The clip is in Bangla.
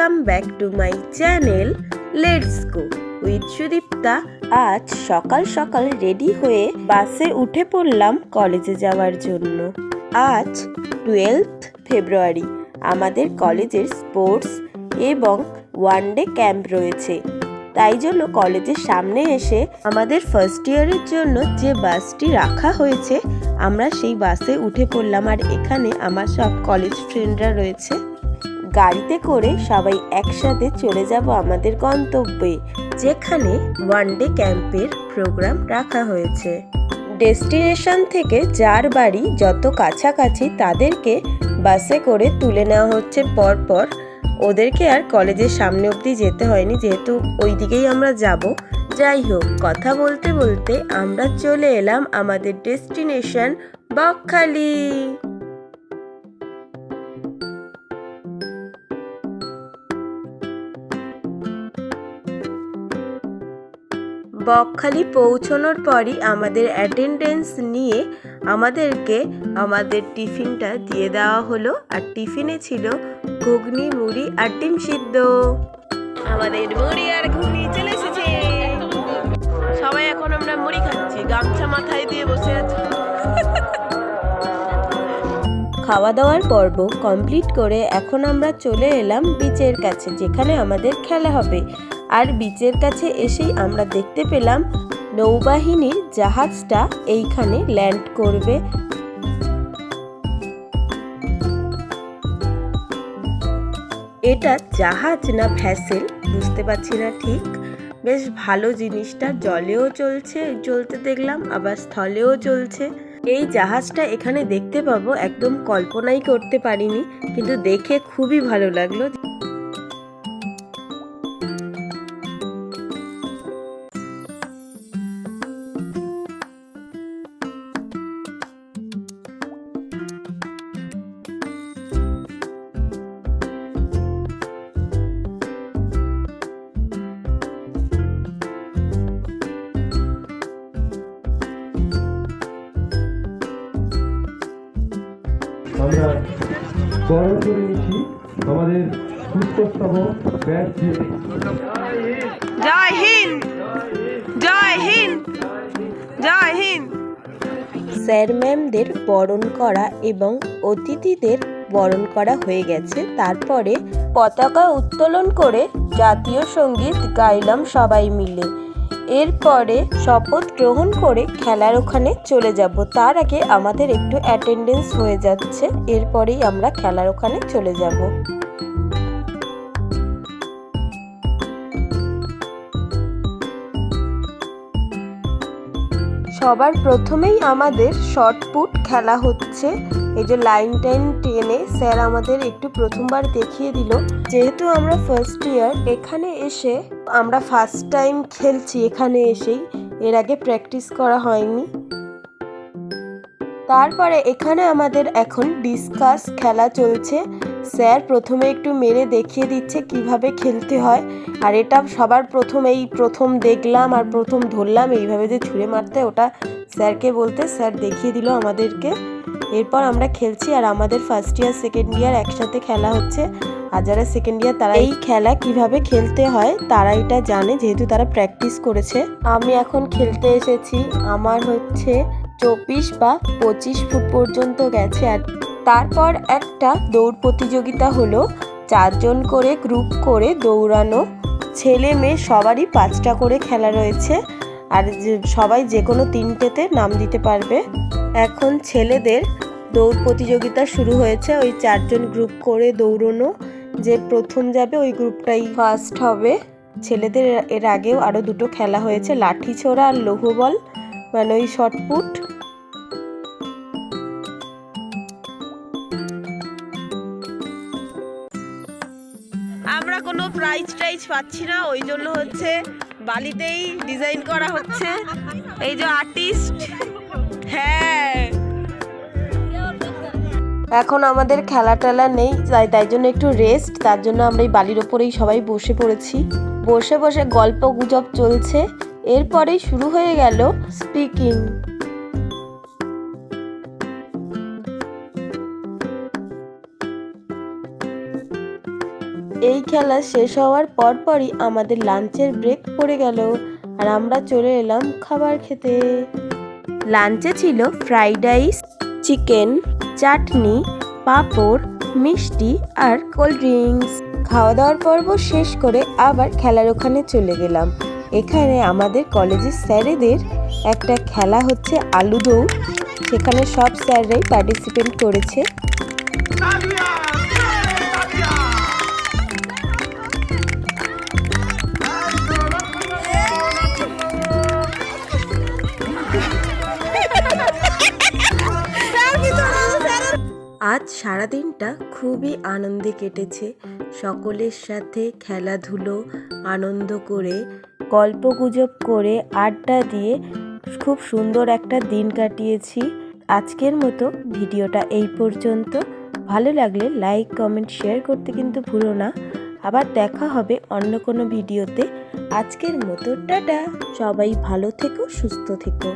Welcome back to my channel let's go with Sudipta আজ সকাল সকাল রেডি হয়ে বাসে উঠে পড়লাম কলেজে যাওয়ার জন্য। আজ টুয়েলথ ফেব্রুয়ারি আমাদের কলেজের স্পোর্টস এবং ওয়ান ডে ক্যাম্প রয়েছে। তাই জন্য কলেজের সামনে এসে আমাদের ফার্স্ট ইয়ারের জন্য যে বাসটি রাখা হয়েছে, আমরা সেই বাসে উঠে পড়লাম। আর এখানে আমার সব কলেজ ফ্রেন্ডরা রয়েছে। গাড়িতে করে সবাই একসাথে চলে যাব আমাদের গন্তব্যে, যেখানে ওয়ান ডে ক্যাম্পের প্রোগ্রাম রাখা হয়েছে। ডেস্টিনেশন থেকে যার বাড়ি যত কাছাকাছি তাদেরকে বাসে করে তুলে নেওয়া হচ্ছে পরপর। ওদেরকে আর কলেজের সামনে অবধি যেতে হয়নি, যেহেতু ওই দিকেই আমরা যাব। যাই হোক, কথা বলতে বলতে আমরা চলে এলাম আমাদের ডেস্টিনেশন বকখালি। বকখালি পৌঁছানোর পরই আমাদের অ্যাটেন্ডেন্স নিয়ে আমাদেরকে আমাদের টিফিনটা দিয়ে দেওয়া হলো আর টিফিনে ছিল ঘুগনি, মুড়ি আর ডিম সিদ্ধ। আমাদের মুড়ি আর ঘুগনি চলে এসেছে। সবাই এখন আমরা মুড়ি খাচ্ছি, গামছা মাথায় দিয়ে বসে আছি। খাওয়া দাওয়ার পর্ব কমপ্লিট করে এখন আমরা চলে এলাম বিচের কাছে, যেখানে আমাদের খেলা হবে। আর বিচের কাছে এসেই আমরা দেখতে পেলাম নৌবাহিনীর জাহাজটা এইখানে ল্যান্ড করবে। এটা জাহাজ না ভ্যাসেল? বুঝতে পারছি না ঠিক। বেশ ভালো জিনিসটা, জলেও চলছে, চলতে দেখলাম, আবার স্থলেও চলছে। এই জাহাজটা এখানে দেখতে পাবো, একদম কল্পনাই করতে পারিনি, কিন্তু দেখে খুবই ভালো লাগল। বরণ করে নিচ্ছি আমাদের জয় হিন্দ। জয় হিন্দ। জয় হিন্দ। স্যার ম্যামদের বরণ করা এবং অতিথিদের বরণ করা হয়ে গেছে। তারপরে পতাকা উত্তোলন করে জাতীয় সংগীত গাইলাম সবাই মিলে। এরপরে শপথ গ্রহণ করে খেলার ওখানে চলে যাব। তার আগে আমাদের একটু অ্যাটেন্ডেন্স হয়ে যাচ্ছে। এরপরেই আমরা খেলার ওখানে চলে যাব। সবার প্রথমেই আমাদের শর্টপুট খেলা হচ্ছে। এই যে লাইন টাইন টেনে স্যার আমাদের একটু প্রথমবার দেখিয়ে দিল। যেহেতু আমরা ফার্স্ট ইয়ার এখানে এসে আমরা ফার্স্ট টাইম খেলছি, এখানে এসেই। এর আগে প্র্যাকটিস করা হয়নি। তারপরে এখানে আমাদের এখন ডিসকাস খেলা চলছে। স্যার, প্রথমে একটু মেরে দেখিয়ে দিচ্ছে কীভাবে খেলতে হয়। আর এটা সবার প্রথম এই প্রথম দেখলাম আর প্রথম ধরলাম এইভাবে যে ছুঁড়ে মারতে, ওটা স্যারকে বলতে স্যার দেখিয়ে দিল আমাদেরকে। এরপর আমরা খেলছি আর আমাদের ফার্স্ট ইয়ার সেকেন্ড ইয়ার একসাথে খেলা হচ্ছে। আর যারা সেকেন্ড ইয়ার তারা এই খেলা কীভাবে খেলতে হয়, তারা এটা জানে যেহেতু তারা প্র্যাকটিস করেছে। আমি এখন খেলতে এসেছি। আমার হচ্ছে চব্বিশ বা পঁচিশ ফুট পর্যন্ত গেছে আর তারপর একটা দৌড় প্রতিযোগিতা হলো, চারজন করে গ্রুপ করে দৌড়ানো। ছেলে মেয়ে সবারই পাঁচটা করে খেলা রয়েছে, আর সবাই যে কোনো তিনটেতে নাম দিতে পারবে। এখন ছেলেদের দৌড় প্রতিযোগিতা শুরু হয়েছে, ওই চারজন গ্রুপ করে দৌড়নো। যে প্রথম যাবে ওই গ্রুপটাই ফার্স্ট হবে। ছেলেদের এর আগেও আরও দুটো খেলা হয়েছে, লাঠি ছোড়া আর লৌহ বল মানে ওই শর্টপুট টাইজ পাচ্ছি না, ওই জন্য হচ্ছে বালিতেই ডিজাইন করা হচ্ছে। এই যে আর্টিস্ট হ্যাঁ। এখন আমাদের খেলা টেলা নেই, তাই তাই জন্য একটু রেস্ট তার জন্য আমরা এই বালির ওপরেই সবাই বসে পড়েছি। বসে বসে গল্প গুজব চলছে, এরপরেই শুরু হয়ে গেল স্পিকিং এই খেলা শেষ হওয়ার পরপরই আমাদের লাঞ্চের ব্রেক পড়ে গেল আর আমরা চলে এলাম খাবার খেতে। লাঞ্চে ছিল fried rice, chicken, chutney, papad, মিষ্টি আর কোল্ড ড্রিঙ্কস। খাওয়া দাওয়ার পর্ব শেষ করে আবার খেলার ওখানে চলে গেলাম। এখানে আমাদের কলেজের স্যারেদের একটা খেলা হচ্ছে আলু দৌড় সেখানে সব স্যাররাই পার্টিসিপেট করেছে। আজ সারাদিনটা খুবই আনন্দে কেটেছে। সকলের সাথে খেলাধুলো, আনন্দ করে, গল্পগুজব করে, আড্ডা দিয়ে খুব সুন্দর একটা দিন কাটিয়েছি। আজকের মতো ভিডিওটা এই পর্যন্ত। ভালো লাগলে লাইক, কমেন্ট, শেয়ার করতে কিন্তু ভুলো না। আবার দেখা হবে অন্য কোনো ভিডিওতে। আজকের মতো, টাটা! সবাই ভালো থেকো, সুস্থ থেকো।